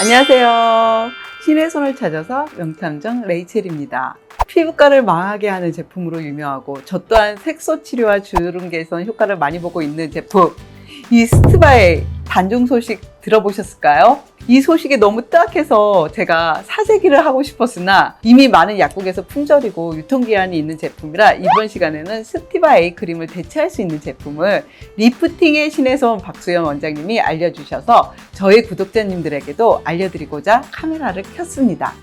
안녕하세요. 신의 손을 찾아서 명탐정 레이첼입니다. 피부과를 망하게 하는 제품으로 유명하고 저 또한 색소 치료와 주름 개선 효과를 많이 보고 있는 제품 이 스트바의 단종 소식 들어보셨을까요? 이 소식이 너무 뜨악해서 제가 사재기를 하고 싶었으나 이미 많은 약국에서 품절이고 유통기한이 있는 제품이라 이번 시간에는 스티바 A 크림을 대체할 수 있는 제품을 리프팅의 신의 손 박수영 원장님이 알려주셔서 저희 구독자님들에게도 알려드리고자 카메라를 켰습니다.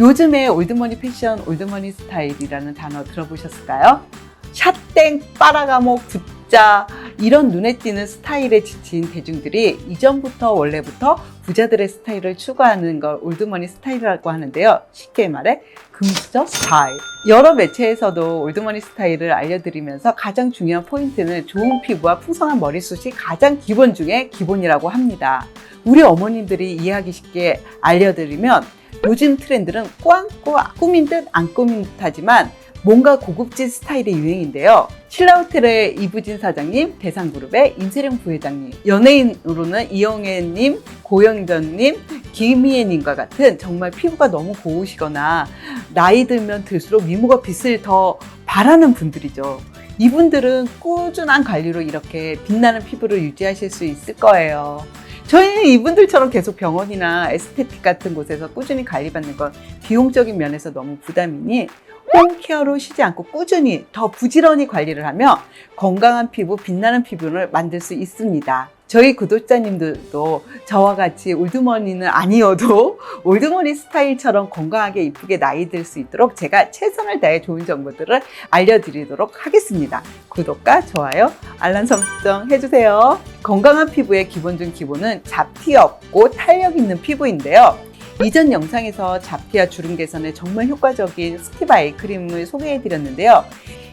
요즘에 올드머니 패션, 올드머니 스타일이라는 단어 들어보셨을까요? 샷땡, 빠라가모, 붓 자 이런 눈에 띄는 스타일에 지친 대중들이 이전부터 원래부터 부자들의 스타일을 추구하는 걸 올드머니 스타일이라고 하는데요. 쉽게 말해 금수저 스타일. 여러 매체에서도 올드머니 스타일을 알려드리면서 가장 중요한 포인트는 좋은 피부와 풍성한 머리숱이 가장 기본 중에 기본이라고 합니다. 우리 어머님들이 이해하기 쉽게 알려드리면 요즘 트렌드는 꾸안꾸 꾸민 듯 안 꾸민 듯 하지만 뭔가 고급진 스타일의 유행인데요. 신라호텔의 이부진 사장님, 대상그룹의 임세령 부회장님, 연예인으로는 이영애님, 고영전님, 김희애님과 같은 정말 피부가 너무 고우시거나 나이 들면 들수록 미모가 빛을 더 바라는 분들이죠. 이분들은 꾸준한 관리로 이렇게 빛나는 피부를 유지하실 수 있을 거예요. 저희는 이분들처럼 계속 병원이나 에스테틱 같은 곳에서 꾸준히 관리받는 건 비용적인 면에서 너무 부담이니 홈케어로 쉬지 않고 꾸준히 더 부지런히 관리를 하면 건강한 피부, 빛나는 피부를 만들 수 있습니다. 저희 구독자님들도 저와 같이 올드머니는 아니어도 올드머니 스타일처럼 건강하게 이쁘게 나이 들 수 있도록 제가 최선을 다해 좋은 정보들을 알려드리도록 하겠습니다. 구독과 좋아요, 알람 설정 해주세요. 건강한 피부의 기본 중 기본은 잡티 없고 탄력 있는 피부인데요. 이전 영상에서 잡티와 주름 개선에 정말 효과적인 스티바 A 크림을 소개해 드렸는데요.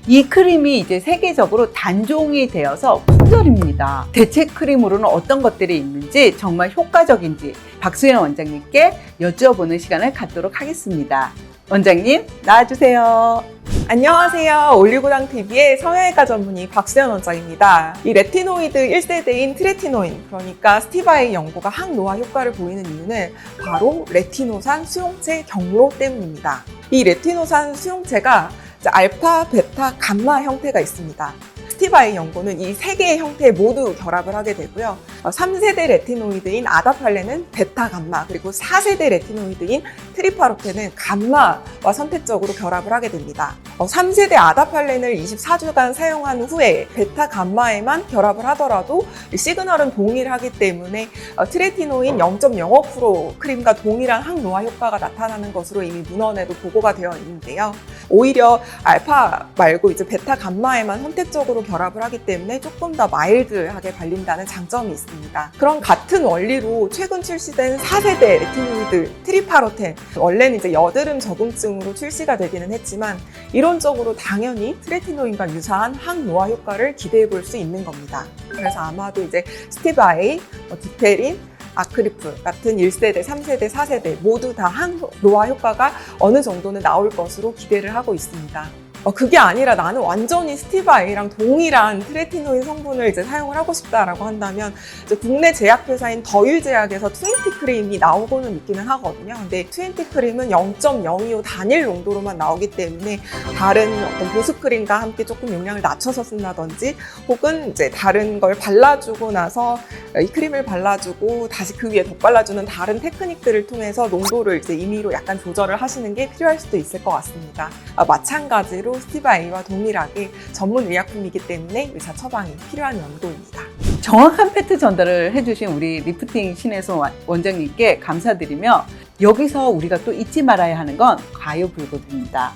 이 크림이 이제 세계적으로 단종이 되어서 품절입니다. 대체 크림으로는 어떤 것들이 있는지 정말 효과적인지 박수현 원장님께 여쭈어보는 시간을 갖도록 하겠습니다. 원장님 나와주세요. 안녕하세요. 올리고당 TV의 성형외과 전문의 박수현 원장입니다. 이 레티노이드 1세대인 트레티노인, 그러니까 스티바의 연고가 항노화 효과를 보이는 이유는 바로 레티노산 수용체 경로 때문입니다. 이 레티노산 수용체가 알파, 베타, 감마 형태가 있습니다. 스티바의 연고는 이 세 개의 형태 모두 결합을 하게 되고요. 3세대 레티노이드인 아다팔레는 베타 감마, 그리고 4세대 레티노이드인 트리파로테는 감마와 선택적으로 결합을 하게 됩니다. 3세대 아다팔렌을 24주간 사용한 후에 베타 감마에만 결합을 하더라도 시그널은 동일하기 때문에 어, 트레티노인 0.05% 크림과 동일한 항노화 효과가 나타나는 것으로 이미 문헌에도 보고가 되어 있는데요. 오히려 알파 말고 이제 베타 감마에만 선택적으로 결합을 하기 때문에 조금 더 마일드하게 발린다는 장점이 있습니다. 그런 같은 원리로 최근 출시된 4세대 레티노이드 트리파로텐 원래는 이제 여드름 적응증으로 출시가 되기는 했지만 이론적으로 당연히 트레티노인과 유사한 항노화 효과를 기대해 볼 수 있는 겁니다. 그래서 아마도 이제 스티브 아이, 뭐 디테린, 아크리프 같은 1세대, 3세대, 4세대 모두 다 항노화 효과가 어느 정도는 나올 것으로 기대를 하고 있습니다. 어, 그게 아니라 나는 완전히 스티바 A랑 동일한 트레티노인 성분을 이제 사용을 하고 싶다라고 한다면 국내 제약회사인 더일 제약에서 트웬티 크림이 나오고는 있기는 하거든요. 근데 트웬티 크림은 0.025 단일 농도로만 나오기 때문에 다른 어떤 보습 크림과 함께 조금 용량을 낮춰서 쓴다든지 혹은 이제 다른 걸 발라주고 나서 이 크림을 발라주고 다시 그 위에 덧발라주는 다른 테크닉들을 통해서 농도를 이제 임의로 약간 조절을 하시는 게 필요할 수도 있을 것 같습니다. 아, 마찬가지로 스티바 A와 동일하게 전문 의약품이기 때문에 의사 처방이 필요한 연고입니다. 정확한 팩트 전달을 해주신 우리 리프팅 신혜선 원장님께 감사드리며 여기서 우리가 또 잊지 말아야 하는 건 과요불급입니다.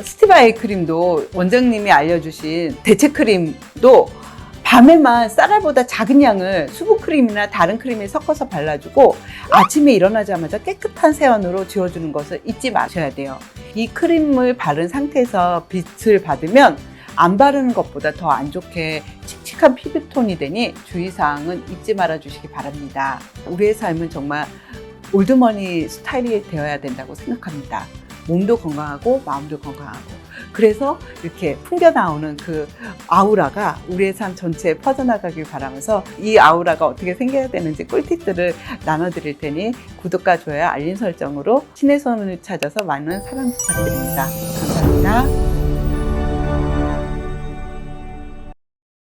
스티바 A 크림도 원장님이 알려주신 대체 크림도 밤에만 쌀알보다 작은 양을 수분 크림이나 다른 크림에 섞어서 발라주고 아침에 일어나자마자 깨끗한 세안으로 지워주는 것을 잊지 마셔야 돼요. 이 크림을 바른 상태에서 빛을 받으면 안 바르는 것보다 더 안 좋게 칙칙한 피부톤이 되니 주의사항은 잊지 말아 주시기 바랍니다. 우리의 삶은 정말 올드머니 스타일이 되어야 된다고 생각합니다. 몸도 건강하고 마음도 건강하고 그래서 이렇게 풍겨 나오는 그 아우라가 우리의 삶 전체에 퍼져나가길 바라면서 이 아우라가 어떻게 생겨야 되는지 꿀팁들을 나눠드릴 테니 구독과 좋아요, 알림 설정으로 신의 손을 찾아서 많은 사랑 부탁드립니다. 감사합니다.